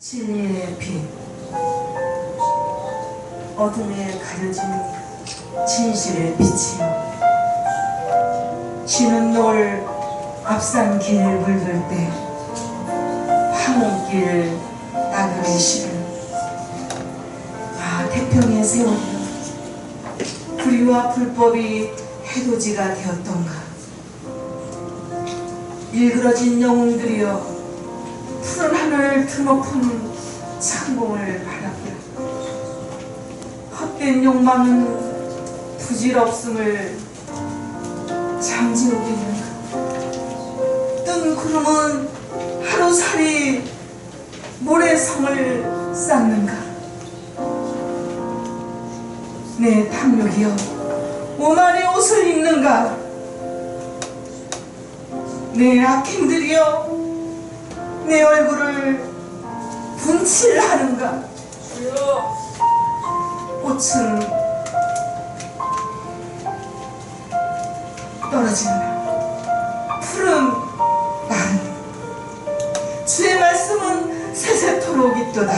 진리의 빛 어둠에 가려진 진실의 빛이여 쉬는 노을 앞산 길을 물들 때 황혼길 나그네 시를. 아 태평의 세월이여 불의와 불법이 해돋이가 되었던가. 일그러진 영웅들이여 드높은 창공을 바라보라 헛된 욕망은 부질없음을 있는가 뜬 구름은 하루살이 모래성을 쌓는가? 내 탐욕이여 오만의 옷을 입는가? 내 악행들이여 내 얼굴을 분칠하는가? 꽃은 떨어진다 푸른 나는 주의 말씀은 세세토록 있도다.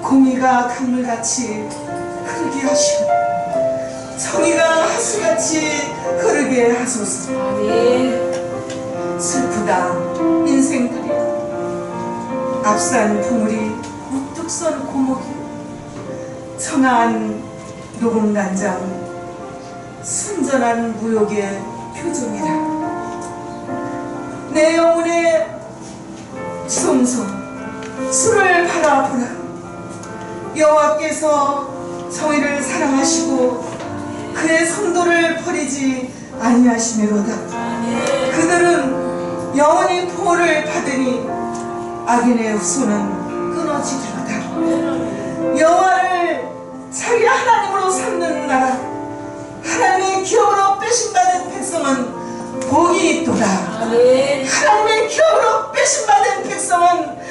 공의가 강물같이 흐르게 하시오. 정의가 하수같이 흐르게 하소서. 슬프 앞산 보물이 우뚝 선 고목이 청아한 녹음단장 순전한 무욕의 표정이라. 내 영혼의 주성소 술을 바라보라. 여호와께서 정의를 사랑하시고 그의 성도를 버리지 아니하시미로다. 그들은 영원히 보호를 받으니 악인의 수는 끊어지리로다 영화를 자기 하나님으로 삼는 나라 하나님의 기업으로 빼신받은 백성은 복이 있도다. 하나님의 기업으로 빼신받은 백성은